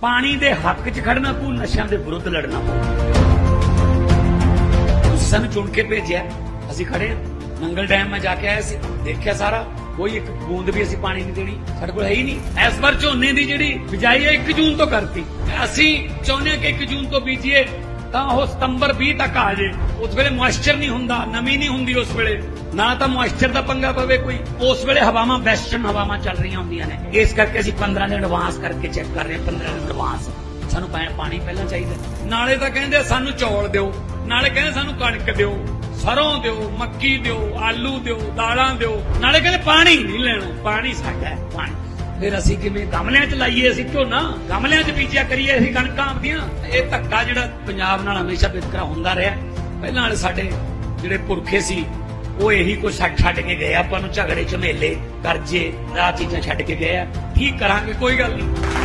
ਪਾਣੀ ਦੇ ਹੱਕ 'ਚ ਖੜਨਾ ਪਊ ਨਸ਼ਿਆਂ ਦੇ ਵਿਰੁੱਧ ਲੜਨਾ। ਪਊ ਸਾਨੂੰ ਚੁਣ ਕੇ ਭੇਜਿਆ। ਅਸੀਂ ਖੜੇ ਹਾਂ ਨੰਗਲ ਡੈਮ ਮੈਂ ਜਾ ਕੇ ਆਇਆ ਸੀ। ਦੇਖਿਆ ਸਾਰਾ। ਕੋਈ ਇੱਕ ਬੂੰਦ ਵੀ ਅਸੀਂ ਪਾਣੀ ਨਹੀਂ ਦੇਣੀ। ਸਾਡੇ ਕੋਲ ਹੈ ਹੀ ਨਹੀਂ। ਇਸ ਵਾਰ ਝੋਨੇ ਦੀ ਜਿਹੜੀ ਬਿਜਾਈ ਹੈ 1 ਜੂਨ ਤੋਂ ਕਰਤੀ। ਅਸੀਂ ਚਾਹੁੰਦੇ ਹਾਂ ਕਿ 1 ਜੂਨ ਤੋਂ ਬੀਜੀਏ। ਤਾਂ ਉਹ ਸਤੰਬਰ 20 ਤੱਕ ਆ ਜੇ। ਉਸ ਵੇਲੇ ਮੋਇਸਚਰ ਨਹੀਂ ਹੁੰਦਾ, ਨਮੀ ਨਹੀਂ ਹੁੰਦੀ ਉਸ ਵੇਲੇ। ਨਾ ਤਾਂ ਮੋਇਸਚਰ ਦਾ ਪੰਗਾ ਪਵੇ ਕੋਈ। ਉਸ ਵੇਲੇ ਹਵਾਵਾਂ ਵੈਸਟਰਨ ਹਵਾਵਾਂ ਚੱਲ ਰਹੀਆਂ ਹੁੰਦੀਆਂ ਨੇ। ਇਸ ਕਰਕੇ ਅਸੀਂ 15 ਦਿਨ ਐਡਵਾਂਸ ਕਰਕੇ ਚੈੱਕ ਕਰ ਰਹੇ ਹਾਂ 15 ਦਿਨ ਐਡਵਾਂਸ ਸਾਨੂੰ ਪੈ- ਪਾਣੀ ਪਹਿਲਾਂ ਚਾਹੀਦਾ। ਨਾਲੇ ਤਾਂ ਕਹਿੰਦੇ ਸਾਨੂੰ ਚੌਲ ਦਿਓ। ਨਾਲੇ ਕਹਿੰਦੇ ਸਾਨੂੰ ਕਣਕ ਦਿਓ। ਸਰੋਂ ਦਿਓ, ਮੱਕੀ ਦਿਓ, ਆਲੂ ਦਿਓ, ਦਾਲਾਂ ਦਿਓ। ਨਾਲੇ ਕਹਿੰਦੇ ਪਾਣੀ ਨਹੀਂ ਲੈਣਾ। ਪਾਣੀ ਸਾਡਾ ਹੈ, ਪਾਣੀ। ਫਿਰ ਅਸੀਂ ਕਿਵੇਂ ਗਮਲਿਆਂ 'ਚ ਲਾਈਏ ਅਸੀਂ ਝੋਨਾ? ਗਮਲਿਆਂ 'ਚ ਬੀਜਿਆ ਕਰੀਏ ਅਸੀਂ ਕਣਕਾਂ ਆਪਦੀਆਂ? ਇਹ ਧੱਕਾ ਜਿਹੜਾ ਪੰਜਾਬ ਨਾਲ ਹਮੇਸ਼ਾ ਵਿਤਕਰਾ ਹੁੰਦਾ ਰਿਹਾ। ਪਹਿਲਾਂ ਵਾਲੇ ਸਾਡੇ ਜਿਹੜੇ ਪੁਰਖੇ ਸੀ, ਉਹ ਇਹੀ ਕੁਝ ਛੱਡ ਛੱਡ ਕੇ ਗਏ। ਆਪਾਂ ਨੂੰ ਝਗੜੇ, ਝਮੇਲੇ, ਕਰਜ਼ੇ ਆਹ ਚੀਜ਼ਾਂ ਛੱਡ ਕੇ ਗਏ ਆ। ਠੀਕ ਕਰਾਂਗੇ? ਕੋਈ ਗੱਲ ਨਹੀਂ।